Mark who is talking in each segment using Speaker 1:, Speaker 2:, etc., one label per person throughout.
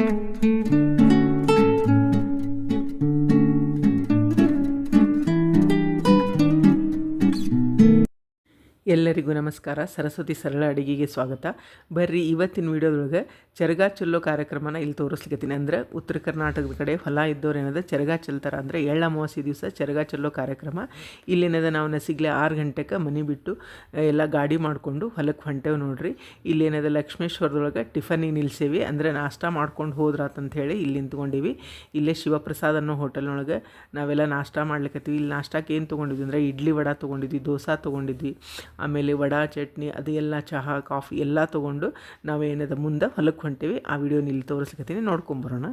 Speaker 1: thank you ಎಲ್ಲರಿಗೂ ನಮಸ್ಕಾರ. ಸರಸ್ವತಿ ಸರಳ ಅಡಿಗೆಗೆ ಸ್ವಾಗತ. ಬರ್ರಿ ಇವತ್ತಿನ ವಿಡಿಯೋದೊಳಗೆ ಚರಗ ಚೆಲ್ಲೋ ಕಾರ್ಯಕ್ರಮನ ಇಲ್ಲಿ ತೋರಿಸ್ಲಿಕತ್ತೀನಿ. ಅಂದರೆ ಉತ್ತರ ಕರ್ನಾಟಕದ ಕಡೆ ಹೊಲ ಇದ್ದವ್ರು ಏನದ, ಚರಗ ಚೆಲ್ತಾರ. ಅಂದರೆ ಎಳ್ಳ ಅಮಾವಾಸ್ಯೆ ದಿವಸ ಚರಗ ಚೆಲ್ಲೋ ಕಾರ್ಯಕ್ರಮ. ಇಲ್ಲೇನದ ನಾವು ನಸಿಗ್ಲೆ ಆರು ಗಂಟೆಗೆ ಮನೆ ಬಿಟ್ಟು ಎಲ್ಲ ಗಾಡಿ ಮಾಡಿಕೊಂಡು ಹೊಲಕ್ಕೆ ಹೊಂಟೇವು ನೋಡ್ರಿ. ಇಲ್ಲೇನದ ಲಕ್ಷ್ಮೇಶ್ವರದೊಳಗೆ ಟಿಫನಿಗೆ ನಿಲ್ಸೇವಿ. ಅಂದರೆ ನಾಷ್ಟ ಮಾಡ್ಕೊಂಡು ಹೋದ್ರಾತಂತ ಹೇಳಿ ಇಲ್ಲಿ ನಿಂತ್ಕೊಂಡಿವಿ. ಇಲ್ಲೇ ಶಿವಪ್ರಸಾದ್ ಅನ್ನೋ ಹೋಟೆಲ್ನೊಳಗೆ ನಾವೆಲ್ಲ ನಾಷ್ಟ ಮಾಡ್ಲಿಕತ್ತೀವಿ. ಇಲ್ಲಿ ನಾಷ್ಟಕ್ಕೆ ಏನು ತೊಗೊಂಡಿದ್ವಿ ಅಂದರೆ ಇಡ್ಲಿ ವಡಾ ತೊಗೊಂಡಿದ್ವಿ, ದೋಸೆ ತೊಗೊಂಡಿದ್ವಿ. ಆಮೇಲೆ ವಡಾ, ಚಟ್ನಿ ಅದು ಎಲ್ಲ ಚಹಾ, ಕಾಫಿ ಎಲ್ಲ ತೊಗೊಂಡು ನಾವೇನದ ಮುಂದೆ ಹೊಲಕ್ಕೆ ಹೊಂಟೀವಿ. ಆ ವಿಡಿಯೋ ಇಲ್ಲಿ ತೋರಿಸ್ಲಿಕತ್ತೀನಿ. ನೋಡ್ಕೊಂಬರೋಣ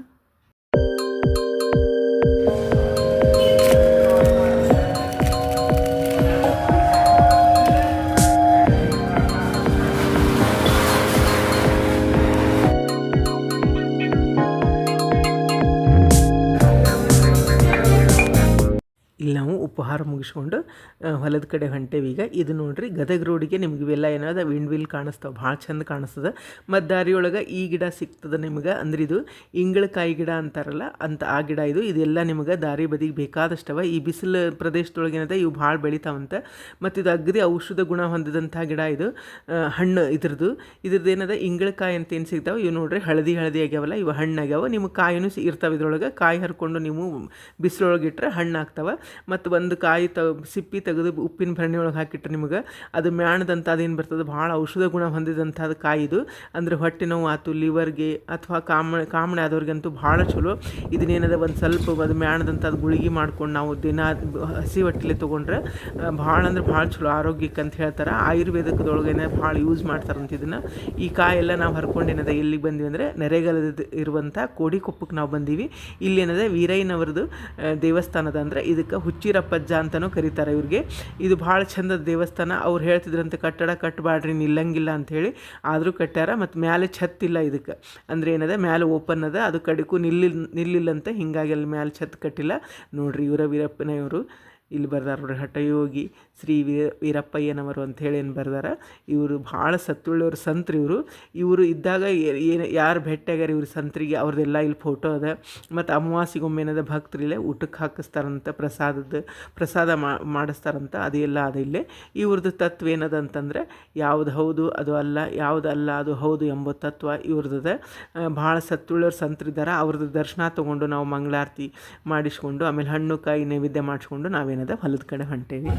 Speaker 1: ಉಪಹಾರ ಮುಗಿಸ್ಕೊಂಡು ಹೊಲದ ಕಡೆ ಹೊಂಟೇವಿ. ಈಗ ಇದು ನೋಡ್ರಿ ಗದಗ ರೋಡಿಗೆ ನಿಮ್ಗೆ ಇವೆಲ್ಲ ಏನದ ವಿಂಡ್ ವಿಲ್ ಕಾಣಿಸ್ತಾವೆ, ಭಾಳ ಚಂದ ಕಾಣಿಸ್ತದೆ. ಮತ್ತು ದಾರಿಯೊಳಗೆ ಈ ಗಿಡ ಸಿಗ್ತದೆ ನಿಮ್ಗೆ. ಅಂದ್ರೆ ಇದು ಇಂಗಳಕಾಯಿ ಗಿಡ ಅಂತಾರಲ್ಲ, ಅಂತ ಆ ಗಿಡ ಇದು. ಇದೆಲ್ಲ ನಿಮ್ಗೆ ದಾರಿ ಬದಿಗೆ ಬೇಕಾದಷ್ಟವ. ಈ ಬಿಸಿಲು ಪ್ರದೇಶದೊಳಗೆ ಏನಿದೆ, ಇವು ಭಾಳ ಬೆಳಿತಾವಂತ. ಮತ್ತು ಇದು ಅಗ್ರಿ ಔಷಧ ಗುಣ ಹೊಂದಿದಂಥ ಗಿಡ ಇದು. ಹಣ್ಣು ಇದ್ರದ್ದು ಇದ್ರದ್ದು ಏನದ, ಇಂಗಳಕಾಯಿ ಅಂತ ಏನು ಸಿಗ್ತಾವೆ? ಇವು ನೋಡ್ರಿ, ಹಳದಿ ಹಳದಿ ಆಗ್ಯಾವಲ್ಲ, ಇವು ಹಣ್ಣಾಗ್ಯಾವ. ನಿಮ್ಗೆ ಕಾಯಿನೂ ಇರ್ತಾವೆ ಇದ್ರೊಳಗೆ. ಕಾಯಿ ಹರ್ಕೊಂಡು ನೀವು ಬಿಸಿಲೊಳಗೆ ಇಟ್ಟರೆ ಹಣ್ಣು ಆಗ್ತಾವೆ ಮತ್ತು ಒಂದು ಕಾಯಿ ತ, ಸಿಪ್ಪಿ ತೆಗೆದು ಉಪ್ಪಿನ ಭರಣಿ ಒಳಗೆ ಹಾಕಿಟ್ರೆ ನಿಮಗೆ ಅದು ಮ್ಯಾಣದಂಥ ಅದೇನು ಬರ್ತದೆ? ಭಾಳ ಔಷಧ ಗುಣ ಹೊಂದಿದಂಥದ್ದು ಕಾಯಿ ಇದು. ಅಂದರೆ ಹೊಟ್ಟೆ ನೋವು ಆತು ಲಿವರ್ಗೆ ಅಥವಾ ಕಾಮ, ಕಾಮಣೆ ಆದವ್ರಿಗಂತೂ ಭಾಳ ಚಲೋ. ಇದನ್ನೇನದ ಒಂದು ಸ್ವಲ್ಪ ಅದು ಮ್ಯಾಣದಂಥದ್ದು ಗುಳಿಗೆ ಮಾಡ್ಕೊಂಡು ನಾವು ದಿನ ಹಸಿ ಹೊಟ್ಟೆಲೆ ತೊಗೊಂಡ್ರೆ ಭಾಳ ಅಂದ್ರೆ ಭಾಳ ಚಲೋ ಆರೋಗ್ಯಕ್ಕೆ ಅಂತ ಹೇಳ್ತಾರೆ. ಆಯುರ್ವೇದಕದೊಳಗೇನೆ ಭಾಳ ಯೂಸ್ ಮಾಡ್ತಾರಂತ ಇದನ್ನು. ಈ ಕಾಯೆಲ್ಲ ನಾವು ಹರ್ಕೊಂಡು ಏನದ ಎಲ್ಲಿಗೆ ಬಂದ್ವಿ ಅಂದರೆ ನೆರೆಗಲದ ಇರುವಂಥ ಕೋಡಿಕೊಪ್ಪಕ್ಕೆ ನಾವು ಬಂದೀವಿ. ಇಲ್ಲಿ ಏನದ ವೀರಯ್ಯನವರದು ದೇವಸ್ಥಾನದ ಅಂದರೆ ಇದಕ್ಕೆ ಹುಚ್ಚಿರಪ್ಪಜ್ಜ ಅಂತಲೂ ಕರೀತಾರೆ ಇವ್ರಿಗೆ. ಇದು ಭಾಳ ಚಂದದ ದೇವಸ್ಥಾನ. ಅವ್ರು ಹೇಳ್ತಿದ್ರಂತೆ, ಕಟ್ಟಡ ಕಟ್ಟಬಾಡ್ರಿ ನಿಲ್ಲಂಗಿಲ್ಲ ಅಂಥೇಳಿ ಆದರೂ ಕಟ್ಟ್ಯಾರ, ಮತ್ತು ಮ್ಯಾಲೆ ಛತ್ತಿಲ್ಲ ಇದಕ್ಕೆ. ಅಂದರೆ ಏನದ, ಮ್ಯಾಲೆ ಓಪನ್ ಅದ, ಅದು ಕಡೆಗೂ ನಿಲ್ಲಿಲ್ಲ ನಿಲ್ಲಿಲ್ಲಂತೆ, ಹಿಂಗಾಗಿ ಅಲ್ಲಿ ಮ್ಯಾಲೆ ಛತ್ ಕಟ್ಟಿಲ್ಲ. ನೋಡ್ರಿ ಇವರ ವೀರಪ್ಪನ ಇವರು ಇಲ್ಲಿ ಬರ್ದಾರ ನೋಡ್ರಿ, ಹಠಯೋಗಿ ಶ್ರೀ ವೀರ, ವೀರಪ್ಪಯ್ಯನವರು ಅಂಥೇಳಿ ಏನು ಬರ್ದಾರ. ಇವರು ಭಾಳ ಸತ್ತುಳ್ಳವರು ಸಂತ್ರು ಇವರು. ಇವರು ಇದ್ದಾಗ ಏನು, ಯಾರು ಭೇಟಿಯಾಗ್ಯಾರ ಇವ್ರ ಸಂತ್ರಿಗೆ ಅವ್ರದ್ದೆಲ್ಲ ಇಲ್ಲಿ ಫೋಟೋ ಅದ. ಮತ್ತು ಅಮಾವಾಸಿಗೊಮ್ಮೆ ಏನದ ಭಕ್ತರಿಲ್ಲೇ ಊಟಕ್ಕೆ ಹಾಕಿಸ್ತಾರಂತ ಪ್ರಸಾದದ, ಪ್ರಸಾದ ಮಾಡಿಸ್ತಾರಂತ ಅದೆಲ್ಲ ಅದ ಇಲ್ಲೇ. ಇವ್ರದ್ದು ತತ್ವ ಏನದ ಅಂತಂದ್ರೆ, ಯಾವುದು ಹೌದು ಅದು ಅಲ್ಲ, ಯಾವುದು ಅಲ್ಲ ಅದು ಹೌದು ಎಂಬ ತತ್ವ ಇವ್ರದ್ದು. ಭಾಳ ಸತ್ತುಳ್ಳವರು ಸಂತ್ರಿದ್ದಾರೆ ಅವ್ರದ್ದು ದರ್ಶನ ತೊಗೊಂಡು ನಾವು ಮಂಗಳಾರತಿ ಮಾಡಿಸ್ಕೊಂಡು, ಆಮೇಲೆ ಹಣ್ಣು ಕಾಯಿ ನೈವೇದ್ಯ ಮಾಡಿಸ್ಕೊಂಡು ನಾವೇನದ ಹೊಲದ ಕಡೆ ಹೊಂಟೇವಿ.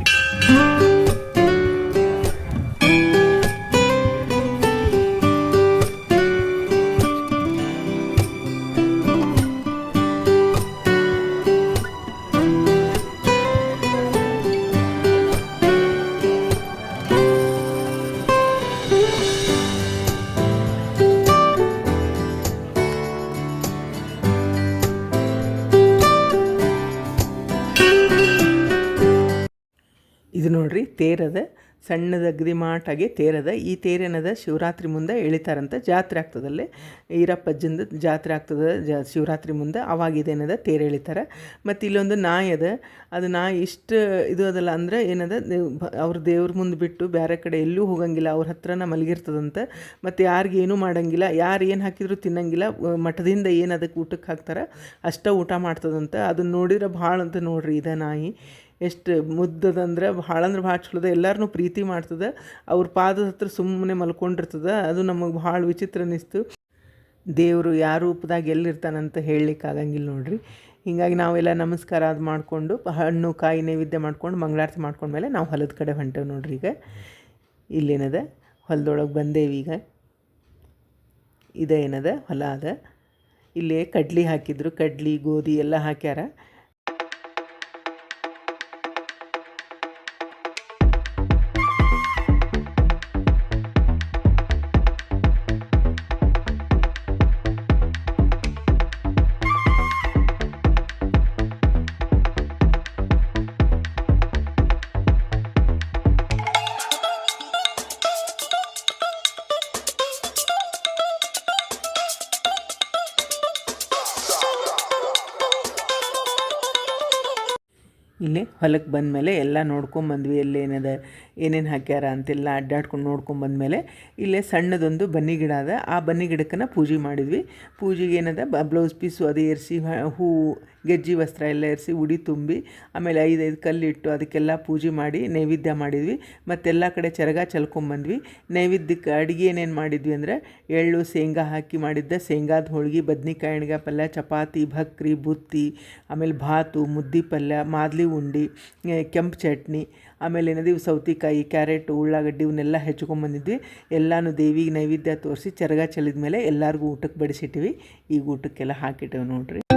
Speaker 1: ಇದು ನೋಡ್ರಿ, ತೇರದ, ಸಣ್ಣದ ಮಾಟಾಗಿ ತೇರದ, ಈ ತೇರೇನದ ಶಿವರಾತ್ರಿ ಮುಂದೆ ಎಳಿತಾರಂತ ಜಾತ್ರೆ ಆಗ್ತದಲ್ಲಿ? ಈರಪ್ಪಜ್ಜಂದು ಜಾತ್ರೆ ಆಗ್ತದ, ಜ, ಶಿವರಾತ್ರಿ ಮುಂದೆ ಅವಾಗ ಇದೇನದ ತೇರು ಎಳಿತಾರೆ. ಮತ್ತು ಇಲ್ಲೊಂದು ನಾಯಿ ಅದ, ಅದು ನಾಯಿ ಇಷ್ಟು ಇದು ಅದಲ್ಲ ಅಂದ್ರೆ ಏನದ ಅವ್ರ ದೇವ್ರ ಮುಂದೆ ಬಿಟ್ಟು ಬೇರೆ ಕಡೆ ಎಲ್ಲೂ ಹೋಗಂಗಿಲ್ಲ, ಅವ್ರ ಹತ್ರನ ಮಲಗಿರ್ತದಂತ. ಮತ್ತು ಯಾರಿಗೆ ಏನೂ ಮಾಡಂಗಿಲ್ಲ, ಯಾರು ಏನು ಹಾಕಿದ್ರು ತಿನ್ನಂಗಿಲ್ಲ ಮಠದಿಂದ ಏನು ಅದಕ್ಕೆ ಊಟಕ್ಕೆ ಹಾಕ್ತಾರೆ, ಅಷ್ಟೇ ಊಟ ಮಾಡ್ತದಂತ. ಅದನ್ನ ನೋಡಿದ್ರೆ ಭಾಳ ಅಂತ ನೋಡ್ರಿ ಇದೆ ನಾಯಿ. ಎಷ್ಟು ಮುದ್ದದಂದ್ರೆ ಭಾಳ ಅಂದ್ರೆ ಭಾಳ ಚಲೋದ ಎಲ್ಲರನ್ನೂ ಪ್ರೀತಿ ಮಾಡ್ತದೆ. ಅವ್ರ ಪಾದದ ಹತ್ರ ಸುಮ್ಮನೆ ಮಲ್ಕೊಂಡಿರ್ತದೆ, ಅದು ನಮಗೆ ಭಾಳ ವಿಚಿತ್ರ ಅನ್ನಿಸ್ತು ದೇವರು ಯಾರ ರೂಪದಾಗ ಎಲ್ಲಿರ್ತಾನಂತ ಹೇಳಲಿಕ್ಕೆ ಆಗಂಗಿಲ್ಲ ನೋಡ್ರಿ. ಹೀಗಾಗಿ ನಾವೆಲ್ಲ ನಮಸ್ಕಾರ ಅದು ಮಾಡಿಕೊಂಡು, ಹಣ್ಣು, ಕಾಯಿ ನೈವೇದ್ಯ ಮಾಡ್ಕೊಂಡು, ಮಂಗಳಾರತಿ ಮಾಡ್ಕೊಂಡ್ಮೇಲೆ ನಾವು ಹೊಲದ ಕಡೆ ಹೊಂಟೇವೆ ನೋಡ್ರಿ ಈಗ. ಇಲ್ಲೇನದ, ಹೊಲದೊಳಗೆ ಬಂದೇವಿ ಈಗ. ಇದೇನದ ಹೊಲ ಅದ. ಇಲ್ಲಿ ಕಡ್ಲಿ ಹಾಕಿದ್ರು, ಕಡ್ಲಿ, ಗೋಧಿ ಎಲ್ಲ ಹಾಕ್ಯಾರ. ಇಲ್ಲಿ ಹೊಲಕ್ಕೆ ಬಂದಮೇಲೆ ಎಲ್ಲ ನೋಡ್ಕೊಂಬಂದ್ವಿ ಎಲ್ಲಿ ಏನಿದೆ, ಏನೇನು ಹಾಕ್ಯಾರ ಅಂತೆಲ್ಲ ಅಡ್ಡಾಡ್ಕೊಂಡು ನೋಡ್ಕೊಂಬಂದ್ಮೇಲೆ ಇಲ್ಲೇ ಸಣ್ಣದೊಂದು ಬನ್ನಿ ಗಿಡ ಅದ. ಆ ಬನ್ನಿ ಗಿಡಕ್ಕನ್ನು ಪೂಜೆ ಮಾಡಿದ್ವಿ. ಪೂಜೆಗೆ ಏನದ ಬ್ಲೌಸ್ ಪೀಸು ಅದು ಏರಿಸಿ ಹೂವು ಗೆಜ್ಜಿ ವಸ್ತ್ರ ಎಲ್ಲ ಎರಿಸಿ ಉಡಿ ತುಂಬಿ, ಆಮೇಲೆ ಐದೈದು ಕಲ್ಲಿಟ್ಟು ಅದಕ್ಕೆಲ್ಲ ಪೂಜೆ ಮಾಡಿ ನೈವೇದ್ಯ ಮಾಡಿದ್ವಿ. ಮತ್ತೆಲ್ಲ ಕಡೆ ಚರಗ ಚಲ್ಕೊಂಬಂದ್ವಿ. ನೈವೇದ್ಯಕ್ಕೆ ಅಡುಗೆ ಏನೇನು ಮಾಡಿದ್ವಿ ಅಂದರೆ ಎಳ್ಳು, ಶೇಂಗಾ ಹಾಕಿ ಮಾಡಿದ್ದೆ ಶೇಂಗಾದ ಹೋಳಿಗೆ, ಬದ್ನಿಕಾಯಿ ಎಣ್ಗಾಯಿ ಪಲ್ಯ ಚಪಾತಿ, ಭಕ್ರಿ, ಬುತ್ತಿ, ಆಮೇಲೆ ಭಾತು, ಮುದ್ದಿ ಪಲ್ಯ, ಮಾದಲಿ ಉಂಡಿ ಕೆಂಪು ಚಟ್ನಿ, ಆಮೇಲೆ ಏನದು ಇವು ಸೌತೆಕಾಯಿ, ಕ್ಯಾರೆಟ್, ಉಳ್ಳಾಗಡ್ಡಿ ಇವನ್ನೆಲ್ಲ ಹೆಚ್ಕೊಂಬಂದಿದ್ವಿ. ಎಲ್ಲನೂ ದೇವಿಗೆ ನೈವೇದ್ಯ ತೋರಿಸಿ ಚರಗ ಚೆಲ್ಲಿದ ಮೇಲೆ ಎಲ್ಲರಿಗೂ ಊಟಕ್ಕೆ ಬಡಿಸಿಟ್ಟಿವಿ. ಈಗ ಊಟಕ್ಕೆಲ್ಲ ಹಾಕಿಟ್ಟೇವೆ ನೋಡ್ರಿ.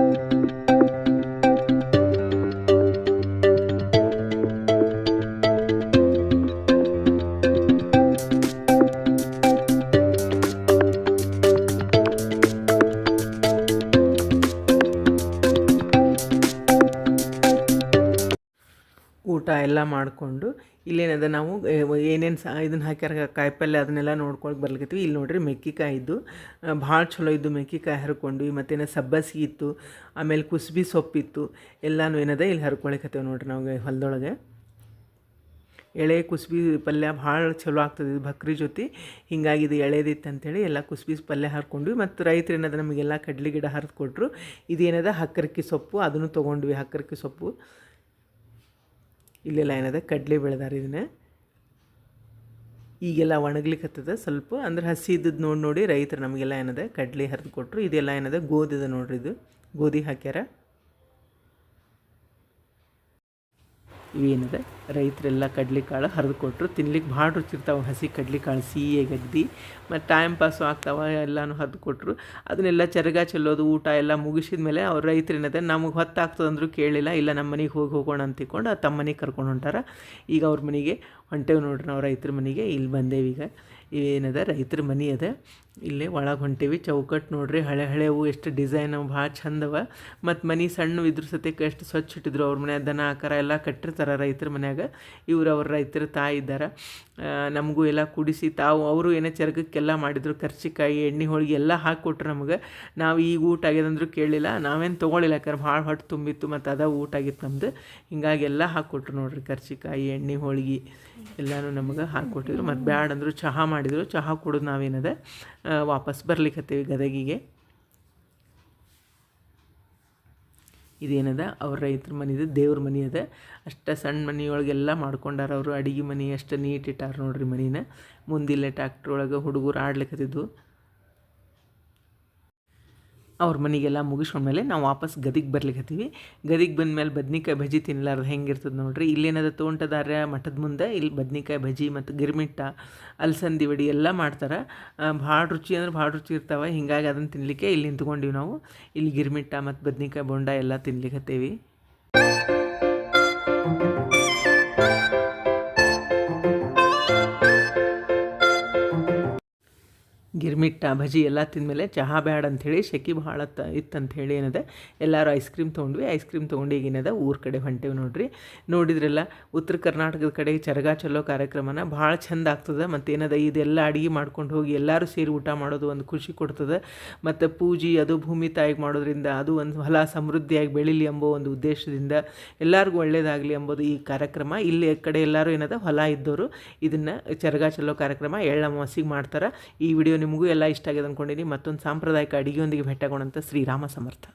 Speaker 1: ಊಟ ಎಲ್ಲ ಮಾಡಿಕೊಂಡು ಇಲ್ಲೇನದ ನಾವು ಏನೇನು ಸಹ ಇದನ್ನು ಹಾಕ್ಯಾರ ಕಾಯಿಪಲ್ಯ ಅದನ್ನೆಲ್ಲ ನೋಡ್ಕೊಂಡು ಬರ್ಲಿಕತ್ತೀವಿ. ಇಲ್ಲಿ ನೋಡ್ರಿ ಮೆಕ್ಕಿಕಾಯಿ ಇದ್ದು ಭಾಳ ಚಲೋ ಇದ್ದು ಮೆಕ್ಕಿಕಾಯಿ ಹರ್ಕೊಂಡ್ವಿ ಮತ್ತೇನು ಸಬ್ಬಸಿಗೆ ಇತ್ತು, ಆಮೇಲೆ ಕುಸ್ಬಿ ಸೊಪ್ಪಿತ್ತು ಎಲ್ಲಾನು ಏನದ ಇಲ್ಲಿ ಹರ್ಕೊಳಕತ್ತೇವೆ ನೋಡ್ರಿ ನಾವು ಹೊಲದೊಳಗೆ. ಎಳೆ ಕುಸ್ಬಿ ಪಲ್ಯ ಭಾಳ ಚಲೋ ಆಗ್ತದೆ ಇದು ಭಕ್ರಿ ಜೊತೆ. ಹಿಂಗಾಗಿ ಇದು ಎಳೆದಿತ್ತು ಅಂಥೇಳಿ ಎಲ್ಲ ಕುಸ್ಬಿ ಪಲ್ಯ ಹರ್ಕೊಂಡ್ವಿ. ಮತ್ತು ರೈತರು ಏನದ ನಮಗೆಲ್ಲ ಕಡ್ಲೆ ಗಿಡ ಹರಿದು ಕೊಟ್ಟರು ಇದೇನದ ಹಕ್ಕರಕ್ಕಿ ಸೊಪ್ಪು, ಅದನ್ನು ತೊಗೊಂಡ್ವಿ ಹಕ್ಕರಕ್ಕಿ ಸೊಪ್ಪು. ಇಲ್ಲೆಲ್ಲ ಏನದ? ಕಡಲೆ ಬೆಳೆದಾರ ಇದನ್ನ. ಈಗೆಲ್ಲ ಒಣಗ್ಲಿಕ್ಕತ್ತದ ಸ್ವಲ್ಪ. ಅಂದ್ರೆ ಹಸಿ ಇದ್ದದ್ದು ನೋಡಿ ನೋಡಿ ರೈತರು ನಮಗೆಲ್ಲ ಏನದ? ಕಡಲೆ ಹರಿದು ಕೊಟ್ಟರು ಇದೆಲ್ಲ ಏನದ? ಗೋಧಿದ ನೋಡ್ರಿ ಇದು. ಗೋಧಿ ಹಾಕ್ಯಾರ. ಇವೇನದ ರೈತರೆಲ್ಲ ಕಡ್ಲಿಕಾಳು ಹರಿದು ಕೊಟ್ಟರು ತಿನ್ಲಿಕ್ಕೆ ಭಾಳ ರುಚಿ ಇರ್ತಾವೆ. ಹಸಿ ಕಡ್ಲಿಕಾಳು ಸಿಹಿ ಗದ್ದಿ ಮತ್ತು ಟೈಮ್ ಪಾಸು ಆಗ್ತಾವೆ, ಎಲ್ಲನೂ ಹರಿದು ಕೊಟ್ಟರು ಅದನ್ನೆಲ್ಲ ಚರಗ ಚೆಲ್ಲೋದು, ಊಟ ಎಲ್ಲ ಮುಗಿಸಿದ ಮೇಲೆ ಅವ್ರು ರೈತರು ಏನದ, ನಮಗೆ ಹೊತ್ತಾಗ್ತದಂದ್ರು ಕೇಳಿಲ್ಲ, ಇಲ್ಲ ನಮ್ಮ ಮನೆಗೆ ಹೋಗಿ ಹೋಗೋಣ ಅಂತ ತಿಳ್ಕೊಂಡು ತಮ್ಮ ಮನೆಗೆ ಕರ್ಕೊಂಡು ಹೊಂಟಾರ. ಈಗ ಅವ್ರ ಮನೆಗೆ ಹೊಂಟೇವೆ ನೋಡ್ರಿ, ನಾವು ರೈತರ ಮನೆಗೆ. ಇಲ್ಲಿ ಬಂದೇವು ಈಗ. ಇವೇನದ, ರೈತರ ಮನೆ ಅದ. ಇಲ್ಲಿ ಒಳಗೆ ಹೊಂಟೇವಿ. ಚೌಕಟ್ಟು ನೋಡ್ರಿ, ಹಳೆ ಹಳೆವು ಎಷ್ಟು ಡಿಸೈನ್, ಭಾಳ ಚಂದವ. ಮತ್ತು ಮನೆ ಸಣ್ಣ ಇದ್ರ ಸತ್ಯಕ್ಕೆ ಎಷ್ಟು ಸ್ವಚ್ಛ ಇಟ್ಟಿದ್ರು. ಅವ್ರ ಮನೆ ದನ, ಆಕಾರ ಎಲ್ಲ ಕಟ್ಟಿರ್ತಾರೆ. ರೈತರ ಮನ್ಯಾಗ, ಇವ್ರು ಅವ್ರ ರೈತರ ತಾಯಿ ಇದ್ದಾರೆ. ನಮಗೂ ಎಲ್ಲ ಕುಡಿಸಿ ತಾವು, ಅವರು ಏನೇ ಚರ್ಗಕ್ಕೆಲ್ಲ ಮಾಡಿದ್ರು, ಕರ್ಚಿಕಾಯಿ, ಎಣ್ಣೆ, ಹೋಳಿಗೆ ಎಲ್ಲ ಹಾಕಿಕೊಟ್ರು ನಮಗೆ. ನಾವು ಈಗ ಊಟ ಆಗ್ಯದಂದ್ರೂ ಕೇಳಲಿಲ್ಲ ನಾವೇನು ತೊಗೊಳಿಲ್ಲ ಯಾಕಂದ್ರೆ ಭಾಳ ಹೊಟ್ಟೆ ತುಂಬಿತ್ತು ಮತ್ತು ಅದ ಊಟ ಆಗಿತ್ತು ನಮ್ಮದು ಹಿಂಗಾಗಿ ಎಲ್ಲ ಹಾಕ್ಕೊಟ್ರು ನೋಡ್ರಿ, ಕರ್ಚಿಕಾಯಿ, ಎಣ್ಣೆ, ಹೋಳಿಗೆ ಎಲ್ಲನೂ ನಮಗೆ ಹಾಕ್ಕೊಟ್ಟಿದ್ರು ಮತ್ತು ಬ್ಯಾಡ ಅಂದರು ಚಹಾ ಮಾಡಿದರು, ಚಹಾ ಕೊಡೋದು ನಾವೇನದ ವಾಪಸ್ ಬರ್ಲಿಕ್ಕತ್ತೀವಿ ಗದಗಿಗೆ. ಇದೇನದ? ಅವ್ರ ರೈತರ ಇದೆ, ದೇವ್ರ ಮನೆ ಅದ ಅಷ್ಟು ಸಣ್ಣ ಮನೆಯೊಳಗೆಲ್ಲ ಮಾಡ್ಕೊಂಡಾರ ಅವರು. ಅಡಿಗೆ ಮನೆ ಅಷ್ಟು ನೀಟ್ ಇಟ್ಟಾರ ನೋಡ್ರಿ ಮನಿನ. ಮುಂದಿಲ್ಲ ಟ್ಯಾಕ್ಟ್ರ್ ಒಳಗೆ ಹುಡುಗರು ಆಡ್ಲಿಕ್ಕತ್ತಿದ್ದು ಅವ್ರ ಮನೆಗೆಲ್ಲ ಮುಗಿಸ್ಕೊಂಡ್ಮೇಲೆ ನಾವು ವಾಪಸ್ ಗದಿಗೆ ಬರ್ಲಿಕ್ಕತ್ತೀವಿ ಗದಿಗೆ ಬಂದಮೇಲೆ ಬದ್ನಿಕಾಯಿ ಭಜಿ ತಿನ್ನಲಾರ್ದು ಹೆಂಗಿರ್ತದೆ ನೋಡ್ರಿ. ಇಲ್ಲೇನದ ತೋಂಟದಾರ ಮಠದ ಮುಂದೆ ಇಲ್ಲಿ ಬದ್ನಿಕಾಯಿ ಭಜಿ ಮತ್ತು ಗಿರ್ಮಿಟ್ಟ, ಅಲಸಂದಿ ವಡಿ ಎಲ್ಲ ಮಾಡ್ತಾರೆ. ಭಾಳ ರುಚಿ ಅಂದ್ರೆ ಭಾಳ ರುಚಿ ಇರ್ತಾವೆ. ಹಿಂಗಾಗಿ ಅದನ್ನು ತಿನ್ನಲಿಕ್ಕೆ ಇಲ್ಲಿ ನಿಂತ್ಕೊಂಡಿವಿ ನಾವು. ಇಲ್ಲಿ ಗಿರ್ಮಿಟ್ಟ ಮತ್ತು ಬದ್ನಿಕಾಯಿ ಬೊಂಡ ಎಲ್ಲ ತಿನ್ಲಿಕ್ಕತ್ತೇವಿ ಗಿರ್ಮಿಟ್ಟ, ಭಜಿ ಎಲ್ಲ ತಿಂದಮೇಲೆ ಚಹಾ ಬ್ಯಾಡ ಅಂಥೇಳಿ ಶೆಕೆ ಭಾಳ ತ ಇತ್ತಂತ ಹೇಳಿ ಏನದೆ, ಎಲ್ಲರೂ ಐಸ್ ಕ್ರೀಮ್ ತೊಗೊಂಡ್ವಿ. ಐಸ್ ಕ್ರೀಮ್ ತೊಗೊಂಡು ಈಗಿನದ ಊರ ಕಡೆ ಹೊಂಟೇವು ನೋಡ್ರಿ. ನೋಡಿದ್ರೆಲ್ಲ ಉತ್ತರ ಕರ್ನಾಟಕದ ಕಡೆ ಚರಗ ಚಲೋ ಕಾರ್ಯಕ್ರಮನ ಭಾಳ ಚಂದ ಆಗ್ತದೆ. ಮತ್ತು ಏನದ, ಇದೆಲ್ಲ ಅಡುಗೆ ಮಾಡ್ಕೊಂಡು ಹೋಗಿ ಎಲ್ಲರೂ ಸೇರಿ ಊಟ ಮಾಡೋದು ಒಂದು ಖುಷಿ ಕೊಡ್ತದೆ. ಮತ್ತು ಪೂಜೆ ಅದು ಭೂಮಿ ತಾಯಿಗೆ ಮಾಡೋದ್ರಿಂದ ಅದು ಒಂದು ಹೊಲ ಸಮೃದ್ಧಿಯಾಗಿ ಬೆಳೀಲಿ ಎಂಬೋ ಒಂದು ಉದ್ದೇಶದಿಂದ ಎಲ್ಲರಿಗೂ ಒಳ್ಳೇದಾಗಲಿ ಎಂಬುದು ಈ ಕಾರ್ಯಕ್ರಮ. ಇಲ್ಲಿ ಕಡೆ ಎಲ್ಲರೂ ಏನದ, ಹೊಲ ಇದ್ದವರು ಇದನ್ನು ಚರಗ ಚಲೋ ಕಾರ್ಯಕ್ರಮ ಎಳ್ಳಮಾಸಿಗೆ ಮಾಡ್ತಾರೆ. ಈ ವಿಡಿಯೋ ನಿಮಗೂ ಎಲ್ಲ ಇಷ್ಟ ಆಗಿದೆ ಅಂದ್ಕೊಂಡಿದ್ದೀನಿ ಮತ್ತೊಂದು ಸಾಂಪ್ರದಾಯಿಕ ಅಡುಗೆಯೊಂದಿಗೆ ಭೇಟಿಯಾಗೋಣಂತ ಶ್ರೀರಾಮ ಸಮರ್ಥ.